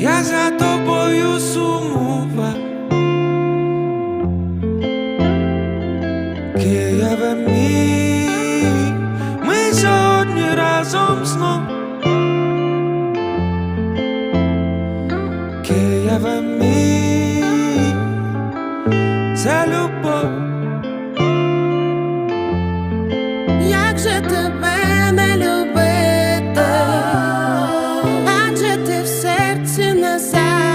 я за тобою сумував Києве мій, ми сьогодні разом знов Києве мій, це любов, як же тебе. the.